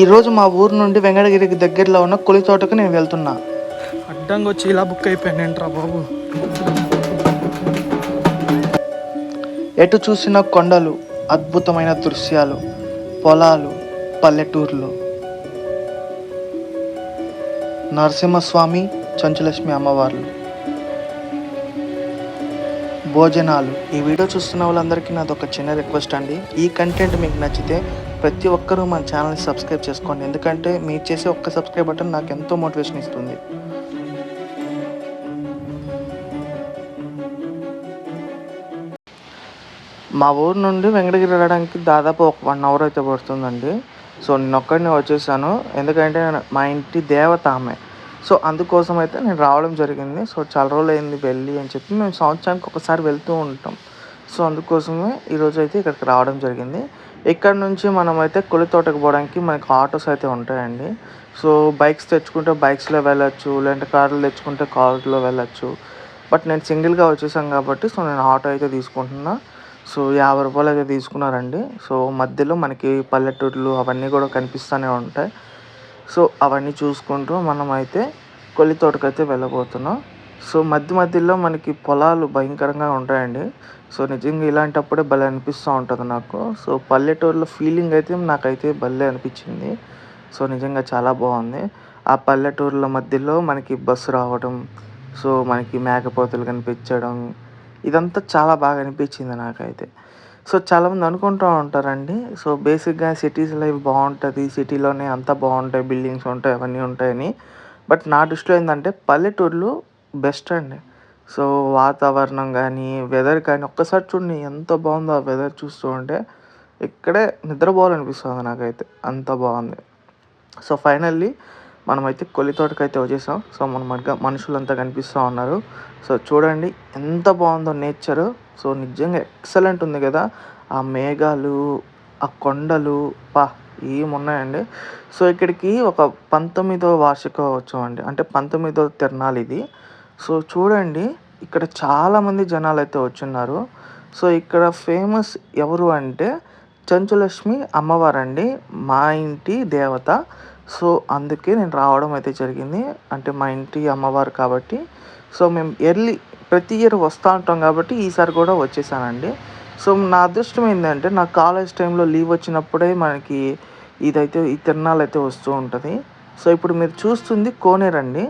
ఈరోజు మా ఊరు నుండి వెంకటగిరికి దగ్గరలో ఉన్న కొలి తోటకు నేను వెళ్తున్నా. అడ్డంగా వచ్చి ఇలా బుక్ అయిపోయాను ఏంట్రా బాబు? ఎటు చూసిన కొండలు అద్భుతమైన దృశ్యాలు పొలాలు పల్లెటూర్లు. నరసింహస్వామి చంచులక్ష్మి అమ్మవార్లు. భోజనాలు. ఈ వీడియో చూస్తున్న వాళ్ళందరికీ నాది ఒక చిన్న రిక్వెస్ట్ అండి. ఈ కంటెంట్ మీకు నచ్చితే ప్రతి ఒక్కరూ మన ఛానల్ని సబ్స్క్రైబ్ చేసుకోండి. ఎందుకంటే మీరు చేసే ఒక్క సబ్స్క్రైబ్ బటన్ నాకు ఎంతో మోటివేషన్ ఇస్తుంది. మా ఊరు నుండి వెంకటగిరి వెళ్ళడానికి దాదాపు ఒక వన్ అవర్ అయితే పడుతుందండి. సో నేను ఒక్కడిని వచ్చేసాను. ఎందుకంటే మా ఇంటి దేవత ఆమె. సో అందుకోసం అయితే నేను రావడం జరిగింది. సో చాలా రోజులు అయింది వెళ్ళి అని చెప్పి మేము సంవత్సరానికి ఒకసారి వెళ్తూ ఉంటాం. సో అందుకోసమే ఈరోజు అయితే ఇక్కడికి రావడం జరిగింది. ఇక్కడ నుంచి మనమైతే కొలి తోటకు పోవడానికి మనకి ఆటోస్ అయితే ఉంటాయండి. సో బైక్స్ తెచ్చుకుంటే బైక్స్లో వెళ్ళొచ్చు లేదంటే కార్లు తెచ్చుకుంటే కార్లో వెళ్ళొచ్చు. బట్ నేను సింగిల్గా వచ్చేసాను కాబట్టి సో నేను ఆటో అయితే తీసుకుంటున్నా. సో యాభై రూపాయలు అయితే తీసుకున్నారండి. సో మధ్యలో మనకి పల్లెటూర్లు అవన్నీ కూడా కనిపిస్తూనే ఉంటాయి. సో అవన్నీ చూసుకుంటూ మనమైతే కొలి కొల్లి తోటకైతే వెళ్ళబోతున్నాం. సో మధ్య మధ్యలో మనకి పొలాలు భయంకరంగా ఉంటాయండి. సో నిజంగా ఇలాంటప్పుడే భలే అనిపిస్తూ ఉంటుంది నాకు. సో పల్లెటూరులో ఫీలింగ్ అయితే నాకైతే భలే అనిపించింది. సో నిజంగా చాలా బాగుంది. ఆ పల్లెటూరుల మధ్యలో మనకి బస్సు రావడం సో మనకి మేకపోతలు కనిపించడం ఇదంతా చాలా బాగా అనిపించింది నాకైతే. సో చాలామంది అనుకుంటూ ఉంటారండి. సో బేసిక్గా సిటీస్ లైఫ్ బాగుంటుంది సిటీలోనే అంతా బాగుంటాయి బిల్డింగ్స్ ఉంటాయి అవన్నీ ఉంటాయని. బట్ నా దృష్టిలో ఏంటంటే పల్లెటూర్లు బెస్ట్ అండి. సో వాతావరణం కానీ వెదర్ కానీ ఒక్కసారి చూడండి ఎంత బాగుందో ఆ వెదర్ చూస్తూ ఉంటే ఇక్కడే నిద్రపోవాలనిపిస్తుంది నాకైతే. అంత బాగుంది. సో ఫైనల్లీ మనమైతే కొల్లి తోటకైతే వచ్చేసాం. సో మన మధ్య మనుషులంతా కనిపిస్తూ ఉన్నారు. సో చూడండి ఎంత బాగుందో నేచర్. సో నిజంగా ఎక్సలెంట్ ఉంది కదా. ఆ మేఘాలు ఆ కొండలు పా ఏమున్నాయండి. సో ఇక్కడికి ఒక పంతొమ్మిదో వార్షికోత్సవం అండి. అంటే పంతొమ్మిదో తిరణాలు ఇది. సో చూడండి ఇక్కడ చాలామంది జనాలు అయితే వచ్చున్నారు. సో ఇక్కడ ఫేమస్ ఎవరు అంటే చంచులక్ష్మి అమ్మవారండి మా ఇంటి దేవత. సో అందుకే నేను రావడం అయితే జరిగింది. అంటే మా ఇంటి అమ్మవారు కాబట్టి. సో మేము ఎర్లీ ప్రతి ఇయర్ వస్తూ ఉంటాం కాబట్టి ఈసారి కూడా వచ్చేసానండి. సో నా అదృష్టం ఏంటంటే నా కాలేజ్ టైంలో లీవ్ వచ్చినప్పుడే మనకి ఇదైతే ఈ తిరణాలు అయితే వస్తూ ఉంటుంది. సో ఇప్పుడు మీరు చూస్తుంది కోనేరండి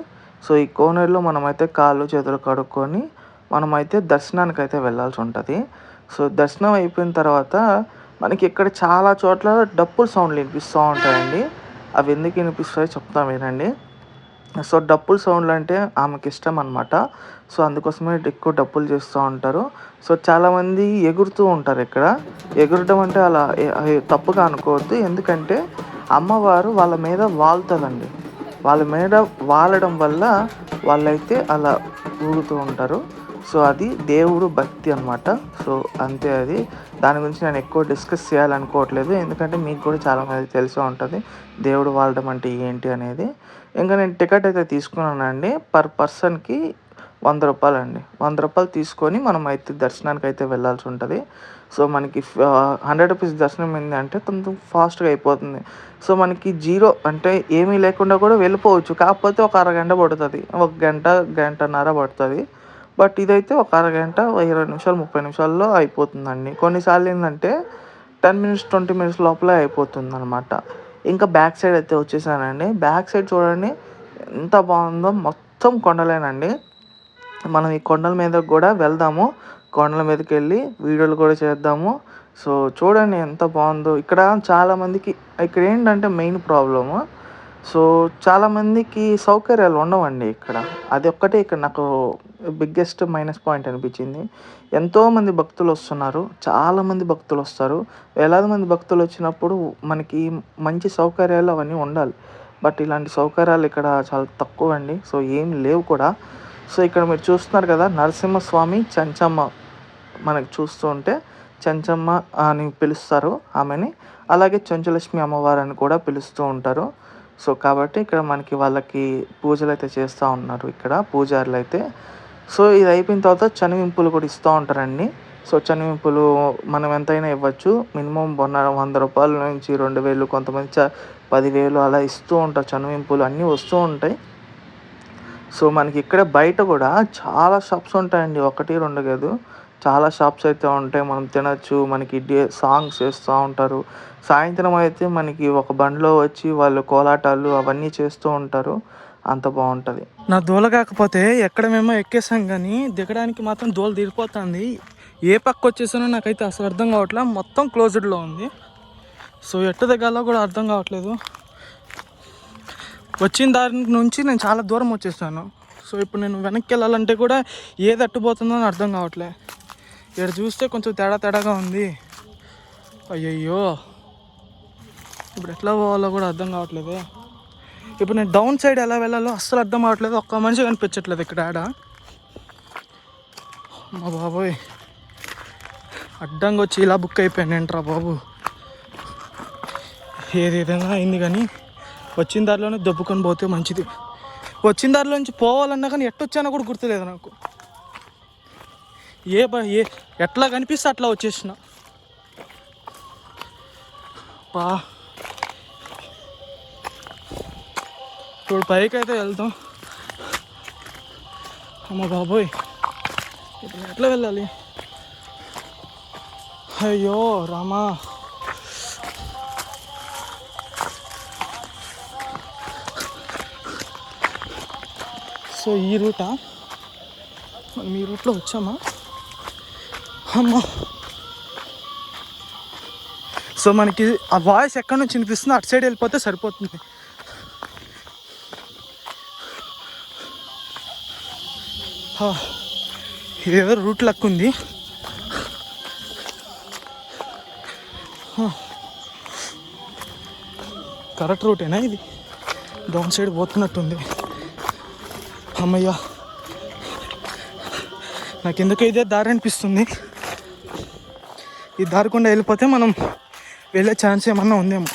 సో ఈ కోనేరులో మనమైతే కాళ్ళు చేతులు కడుక్కొని మనమైతే దర్శనానికి అయితే వెళ్ళాల్సి ఉంటుంది. సో దర్శనం అయిపోయిన తర్వాత మనకి ఇక్కడ చాలా చోట్ల డప్పుల సౌండ్లు వినిపిస్తూ ఉంటాయండి. అవి ఎందుకు వినిపిస్తాయో చెప్తాం వినండి. సో డప్పుల సౌండ్లు అంటే ఆమెకి ఇష్టం అనమాట సో అందుకోసమే ఎక్కువ డప్పులు చేస్తూ ఉంటారు. సో చాలామంది ఎగురుతూ ఉంటారు ఇక్కడ. ఎగురడం అంటే అలా తప్పుగా అనుకోవద్దు. ఎందుకంటే అమ్మవారు వాళ్ళ మీద వాళ్తుందండి వాళ్ళ మీద వాలడం వల్ల వాళ్ళైతే అలా ఊగుతూ ఉంటారు. సో అది దేవుడు భక్తి అన్నమాట. సో అంతే అది. దాని గురించి నేను ఎక్కువ డిస్కస్ చేయాలనుకోవట్లేదు. ఎందుకంటే మీకు కూడా చాలా మంది తెలిసే ఉంటుంది. దేవుడు వాడడం అంటే ఏంటి అనేది. ఇంకా నేను టికెట్ అయితే తీసుకున్నానండి. పర్ పర్సన్కి వంద రూపాయలు అండి వంద రూపాయలు తీసుకొని మనం అయితే దర్శనానికి అయితే వెళ్ళాల్సి ఉంటుంది. సో మనకి హండ్రెడ్ రూపీస్ దర్శనం ఏంది అంటే కొంచెం ఫాస్ట్గా అయిపోతుంది. సో మనకి జీరో అంటే ఏమీ లేకుండా కూడా వెళ్ళిపోవచ్చు. కాకపోతే ఒక అరగంట పడుతుంది. ఒక గంట గంటన్నర పడుతుంది. బట్ ఇదైతే ఒక అరగంట ఇరవై నిమిషాలు ముప్పై నిమిషాల్లో అయిపోతుందండి. కొన్నిసార్లు ఏంటంటే టెన్ మినిట్స్ ట్వంటీ మినిట్స్ లోపలే అయిపోతుంది అనమాట ఇంకా బ్యాక్ సైడ్ అయితే వచ్చేసానండి. బ్యాక్ సైడ్ చూడండి ఎంత బాగుందో మొత్తం కొండలేనండి. మనం ఈ కొండల మీద కూడా వెళ్దాము. కొండల మీదకి వెళ్ళి వీడియోలు కూడా చేద్దాము. సో చూడండి ఎంత బాగుందో. ఇక్కడ చాలామందికి ఇక్కడ ఏంటంటే మెయిన్ ప్రాబ్లము. సో చాలామందికి సౌకర్యాలు ఉండవండి ఇక్కడ. అది ఒక్కటే ఇక్కడ నాకు బిగ్గెస్ట్ మైనస్ పాయింట్ అనిపించింది. ఎంతోమంది భక్తులు వస్తున్నారు. చాలామంది భక్తులు వస్తారు. వేలాది మంది భక్తులు వచ్చినప్పుడు మనకి మంచి సౌకర్యాలు అవన్నీ ఉండాలి. బట్ ఇలాంటి సౌకర్యాలు ఇక్కడ చాలా తక్కువ అండి సో ఏం లేవు కూడా. సో ఇక్కడ మీరు చూస్తున్నారు కదా నరసింహస్వామి చంచమ్మ మనకి చూస్తూ ఉంటే చంచమ్మ అని పిలుస్తారు ఆమెని. అలాగే చంచలక్ష్మి అమ్మవారు అని కూడా పిలుస్తూ ఉంటారు. సో కాబట్టి ఇక్కడ మనకి వాళ్ళకి పూజలు అయితే చేస్తూ ఉన్నారు ఇక్కడ పూజారులు అయితే. సో ఇది అయిపోయిన తర్వాత చనివింపులు కూడా ఇస్తూ ఉంటారండి. సో చనివింపులు మనం ఎంతైనా ఇవ్వచ్చు. మినిమం వంద వంద రూపాయల నుంచి రెండు వేలు కొంతమంది చ పదివేలు అలా ఇస్తూ ఉంటారు. చనివింపులు అన్నీ వస్తూ ఉంటాయి. సో మనకి ఇక్కడ బయట కూడా చాలా షాప్స్ ఉంటాయండి. ఒకటి రెండు కాదు. చాలా షాప్స్ అయితే ఉంటాయి. మనం తినచ్చు. మనకి డే సాంగ్స్ వేస్తూ ఉంటారు. సాయంత్రం అయితే మనకి ఒక బండిలో వచ్చి వాళ్ళు కోలాటాలు అవన్నీ చేస్తూ ఉంటారు. అంత బాగుంటుంది. నా దూల కాకపోతే ఎక్కడ మేము ఎక్కేసాం కానీ దిగడానికి మాత్రం దూల తీరిపోతుంది. ఏ పక్క వచ్చేసానో నాకైతే అసలు అర్థం కావట్లేదు మొత్తం క్లోజ్డ్లో ఉంది. సో ఎట్ట దిగాలో కూడా అర్థం కావట్లేదు. వచ్చిన దారి నుంచి నేను చాలా దూరం వచ్చేసాను. సో ఇప్పుడు నేను వెనక్కి వెళ్ళాలంటే కూడా ఏది అట్టుపోతుందో అని అర్థం కావట్లే. ఇక్కడ చూస్తే కొంచెం తేడా తేడాగా ఉంది. అయ్యయ్యో! ఇప్పుడు ఎట్లా పోవాలో కూడా అర్థం కావట్లేదే. ఇప్పుడు నేను డౌన్ సైడ్ ఎలా వెళ్ళాలో అస్సలు అర్థం కావట్లేదు. ఒక్క మనిషి కనిపించట్లేదు ఇక్కడ ఆడ. మా బాబోయ్! అడ్డంగా వచ్చి ఇలా బుక్ అయిపోయాను. ఏంట్రా బాబు? ఏది ఏదైనా అయింది కానీ వచ్చిన దారిలోనే దొబ్బుకొని పోతే మంచిది. వచ్చిన దారిలో నుంచి పోవాలన్నా కానీ ఎట్టొచ్చానో కూడా గుర్తులేదు నాకు. ఏ బ ఏ ఎట్లా కనిపిస్తే అట్లా వచ్చేసిన. పా. ఇప్పుడు పైకి అయితే వెళ్తాం అమ్మ బాబోయ్. ఇప్పుడు ఎట్లా వెళ్ళాలి? అయ్యో రామా. సో ఈ రూటా? మనం ఈ రూట్లో వచ్చామా? అమ్మా. సో మనకి ఆ వాయిస్ ఎక్కడి నుంచి వినిపిస్తుందో అటు సైడ్ వెళ్ళిపోతే సరిపోతుంది. ఏదో రూట్ లక్ ఉంది. కరెక్ట్ రూటేనా ఇది? డౌన్ సైడ్ పోతున్నట్టుంది. అమ్మయ్యా. నాకెందుకు ఇదే దారి అనిపిస్తుంది. ఈ దారి వెళ్ళిపోతే మనం వెళ్ళే ఛాన్స్ ఏమన్నా ఉందేమో.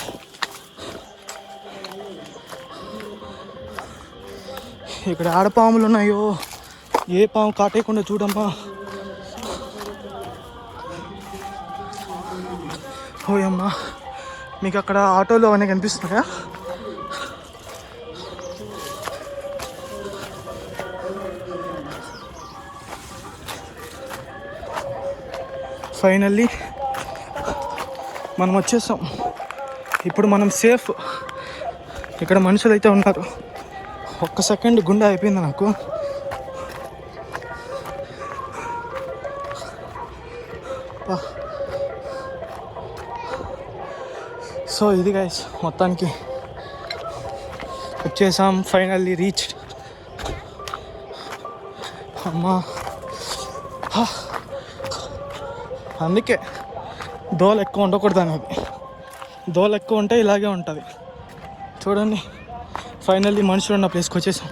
ఇక్కడ ఆడపాములు ఉన్నాయో ఏ పాము కాటేయకుండా చూడమ్మా. ఓయమ్మా మీకు అక్కడ ఆటోలు అవన్నీ కనిపిస్తున్నాయా? ఫైనల్లీ మనం వచ్చేసాం. ఇప్పుడు మనం సేఫ్ ఇక్కడ మనుషులు అయితే ఉన్నారు. ఒక్క సెకండ్ గుండె అయిపోయింది నాకు. సో ఇది గైస్ మొత్తానికి వచ్చేసాం. ఫైనల్లీ రీచ్ అమ్మా. హా. అందుకే దోల ఎక్కువ ఉండకూడదు అనేది దోల ఎక్కువ ఉంటే ఇలాగే ఉంటుంది. చూడండి ఫైనల్లీ మనుషులు ఉన్న ప్లేస్కి వచ్చేసాం.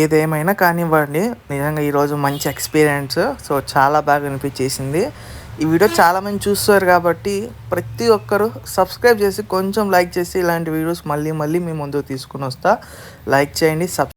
ఏదేమైనా కానివ్వండి నిజంగా ఈరోజు మంచి ఎక్స్పీరియన్స్ సో చాలా బాగా అనిపించేసింది. ఈ వీడియో చాలామంది చూస్తారు కాబట్టి ప్రతి ఒక్కరు సబ్స్క్రైబ్ చేసి కొంచెం లైక్ చేసి ఇలాంటి వీడియోస్ మళ్ళీ మళ్ళీ మీ ముందు తీసుకుని వస్తా. లైక్ చేయండి సబ్